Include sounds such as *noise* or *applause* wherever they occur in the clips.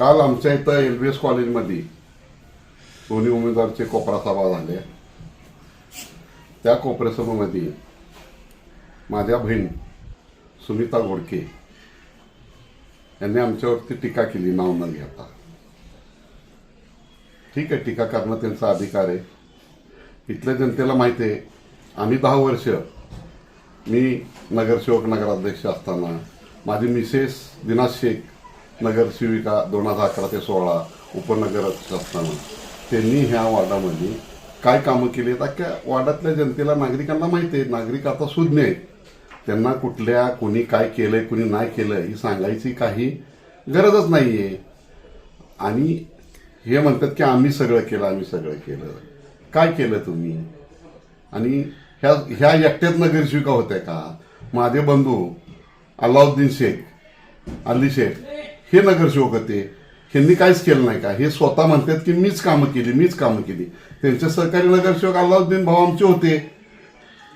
काल आमच्या इथं एल बी एस कॉलेजमध्ये दोन्ही उमेदवारचे कोपरा सभा झाले. त्या कोपऱ्या सभेमध्ये माझ्या बहीण सुनीता घोडके यांनी आमच्यावरती टीका केली नाव न घेता. ठीक आहे टीका करणं त्यांचा अधिकार आहे. इथल्या जनतेला माहिती आहे आम्ही दहा वर्ष मी नगरसेवक नगराध्यक्ष असताना माझी मिसेस दिनाज शेख नगरसेविका दोन हजार अकरा ते सोळा उपनगर असताना त्यांनी ह्या वार्डामध्ये काय कामं केली आहेत? अख्ख्या वार्डातल्या जनतेला नागरिकांना माहिती आहे. नागरिक आता सुज्ञ आहेत. त्यांना कुठल्या कोणी काय केलंय कोणी नाही केलं ही सांगायची काही गरजच नाही आहे आणि हे म्हणतात की आम्ही सगळं केलं आम्ही सगळं केलं. काय केलं तुम्ही? आणि ह्या ह्या एकट्याच नगरसेविका होत्या का? माझे बंधू अल्लाउद्दीन शेख अली शेख. हे नगरसेवक होते. ह्यांनी काहीच केलं नाही का? हे स्वतः म्हणतात की मीच कामं केली मीच कामं केली. त्यांचे सहकारी नगरसेवक अल्लाउद्दीन भाऊ आमचे होते.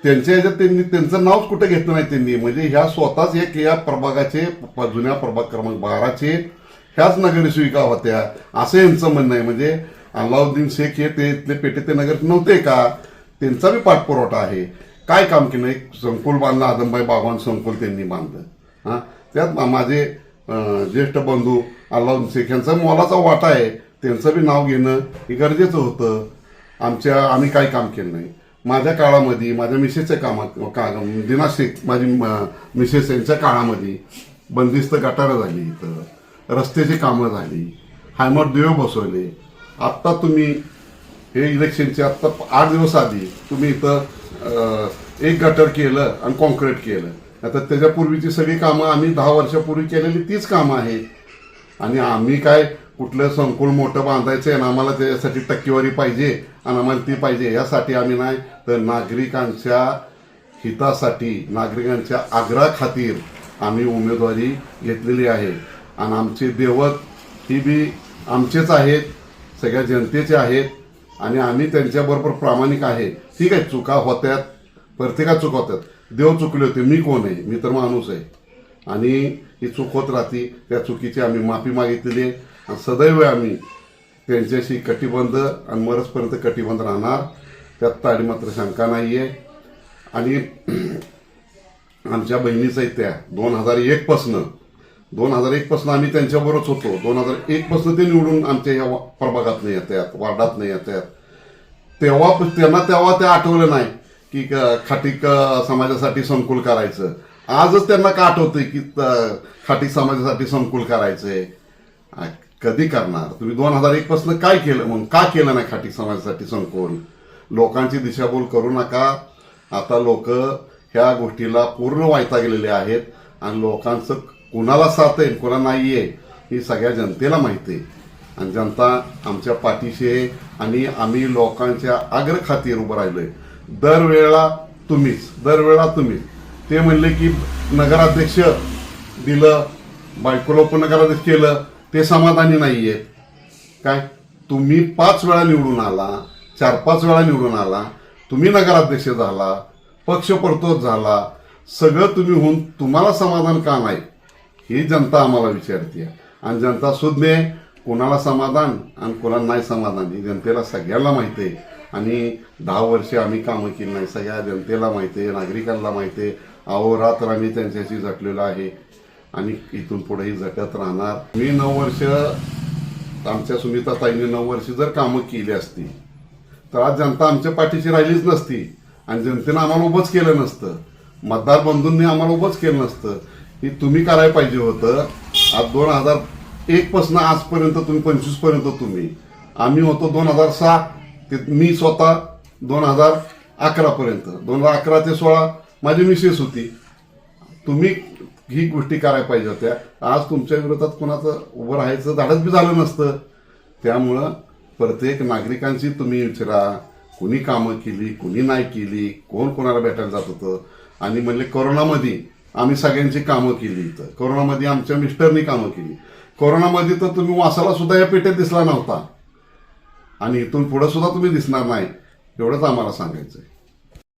त्यांच्या ह्याच्यात त्यांनी त्यांचं नावच कुठं घेतलं नाही त्यांनी? म्हणजे ह्या स्वतःच एक या प्रभागाचे जुन्या प्रभाग क्रमांक बाराचे ह्याच नगरसेविका होत्या. असं यांचं म्हणणं आहे. म्हणजे अल्लाउद्दीन शेख हे ते इथले पेटे ते नगर नव्हते का? त्यांचा बी पाठपुरवठा आहे. काय काम केलं? एक संकुल बांधलं आदमबाई बागवान संकुल त्यांनी बांधलं. हां? त्यात माझे ज्येष्ठ बंधू अल्लाउद्दीन शेख यांचा मोलाचा वाटा आहे. त्यांचं बी नाव घेणं हे गरजेचं होतं. आमच्या आम्ही काही काम केलं नाही. माझ्या काळामध्ये माझ्या मिसेसच्या कामात का दिना शेख माझी म- मिसेस यांच्या काळामध्ये बंदिस्त गटारं झाली इथं. रस्त्याची कामं झाली. हायमर देव बसवले. आत्ता तुम्ही हे इलेक्शनचे आत्ता आठ दिवस आधी तुम्ही इथं एक गटर केलं आणि कॉन्क्रीट केलं. आता त्याच्यापूर्वीची सगळी कामं आम्ही दहा वर्षापूर्वी केलेली तीच कामं आहेत. आणि आम्ही काय कुठलं संकुल मोठं बांधायचं आहे आणि आम्हाला त्याच्यासाठी टक्केवारी पाहिजे आणि आम्हाला ती पाहिजे यासाठी आम्ही नाही. तर नागरिकांच्या हितासाठी नागरिकांच्या आग्रहाखातीर आम्ही उमेदवारी घेतलेली आहे. आणि आमचे देवत ही बी आमचेच आहेत सगळ्या जनतेचे आहेत आणि आम्ही त्यांच्याबरोबर प्रामाणिक आहे. ठीक आहे चुका होत्यात प्रत्येका चुका होत्यात? देव चुकले होते मी कोण आहे? मी तर माणूस आहे. आणि ही चूक होत राहते त्या चुकीची आम्ही माफी मागितलेली आहे. आणि सदैव आम्ही त्यांच्याशी कटिबंध आणि मरसपर्यंत कटिबंध राहणार त्यात ताडी मात्र शंका नाही आहे आणि *clears throat* आमच्या बहिणीचं आहे त्या दोन हजार एकपासनं दोन हजार एकपासून आम्ही त्यांच्याबरोबरच होतो. दोन हजार एकपासून ते निवडून आमच्या या प्रभागात नाही येतात वार्डात नाही येतात तेव्हा त्यांना तेव्हा ते आठवलं नाही. की खाटीक समाजासाठी संकुल करायचं. आजच त्यांना का आठवतंय की खाटी समाजासाठी संकुल करायचंय. कधी करणार? तुम्ही दोन हजार एक पासून काय केलं म्हणून? का केलं नाही खाटीक समाजासाठी संकुल लोकांची दिशाभूल करू नका. आता लोक ह्या गोष्टीला पूर्ण वायता गेलेले आहेत आणि लोकांचं कुणाला साथ आहे कुणा नाही आहे ही सगळ्या जनतेला माहिती आहे. आणि जनता आमच्या पाठीशी आहे आणि आम्ही लोकांच्या आग्रखातीर उभं राहिलोय. दरवेळा तुम्हीच दरवेळा तुम्हीच. ते म्हणले की नगराध्यक्ष दिलं बायकोला उपनगराध्यक्ष केलं ते समाधानी नाही आहेत काय? तुम्ही पाच वेळा निवडून आला चार पाच वेळा निवडून आला तुम्ही नगराध्यक्ष झाला पक्ष परतोच झाला सगळं तुम्ही होऊन तुम्हाला समाधान का नाही? ही जनता आम्हाला विचारते. आणि जनता सुज्ञ कोणाला समाधान आणि कोणाला नाही समाधान ही जनतेला सगळ्याला माहिती आहे. आणि दहा वर्षे आम्ही कामं केली नाही. सगळ्या जनतेला माहिती आहे नागरिकांना माहिती आहे. अहोरात्र आम्ही त्यांच्याशी झटलेलो आहे. आणि इथून पुढेही झटत राहणार. मी नऊ वर्ष आमच्या सुनीता ताईने नऊ वर्ष जर कामं केली असती तर आज जनता आमच्या पाठीशी राहिलीच नसती. आणि जनतेनं आम्हाला उभंच केलं नसतं. मतदार बंधूंनी आम्हाला उभंच केलं नसतं. हे तुम्ही करायला पाहिजे होतं. आज दोन हजार एक पासून आजपर्यंत तुम्ही पंचवीसपर्यंत तुम्ही. आम्ही होतो दोन हजार सहा. ते मी स्वतः दोन हजार अकरा पर्यंत दोन हजार अकरा ते सोळा माझी मिसेस होती. तुम्ही ही गोष्टी करायला पाहिजे होत्या. आज तुमच्या विरोधात कोणाचं उभं राहायचं धाडस बी झालं नसतं. त्यामुळं प्रत्येक नागरिकांची तुम्ही विचारा. कुणी कामं केली कुणी नाही केली कोण कोणाला भेटायला जात होतं? आणि म्हणले कोरोनामध्ये आम्ही सगळ्यांची कामं केली इथं. कोरोनामध्ये आमच्या मिस्टरनी कामं केली. कोरोनामध्ये तर तुम्ही वासाला सुद्धा या पेट्यात दिसला नव्हता. आणि इथून पुढे सुद्धा तुम्ही दिसणार नाही एवढंच आम्हाला सांगायचं आहे